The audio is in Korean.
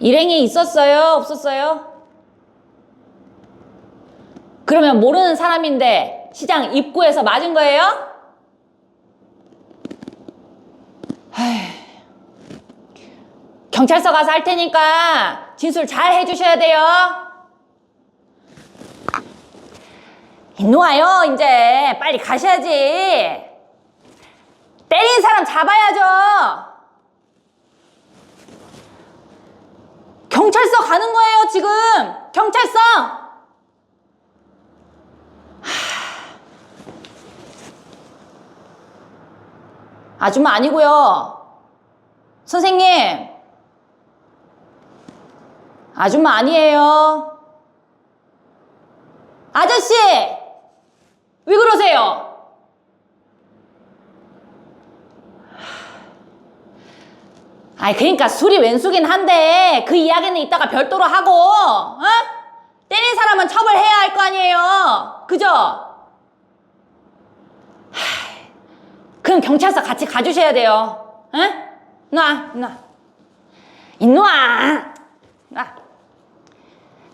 일행이 있었어요? 없었어요? 그러면 모르는 사람인데 시장 입구에서 맞은 거예요? 경찰서 가서 할 테니까 진술 잘 해주셔야 돼요. 이놈아요, 이제 빨리 가셔야지. 때린 사람 잡아야죠. 경찰서 가는 거예요, 지금. 경찰서. 하... 아줌마 아니고요. 선생님. 아줌마 아니에요. 아저씨! 왜 그러세요? 아이, 그러니까 술이 왼수긴 한데 그 이야기는 이따가 별도로 하고, 어? 때린 사람은 처벌해야 할 거 아니에요. 그죠? 하, 그럼 경찰서 같이 가주셔야 돼요. 응? 놔, 놔. 이놈아! 놔.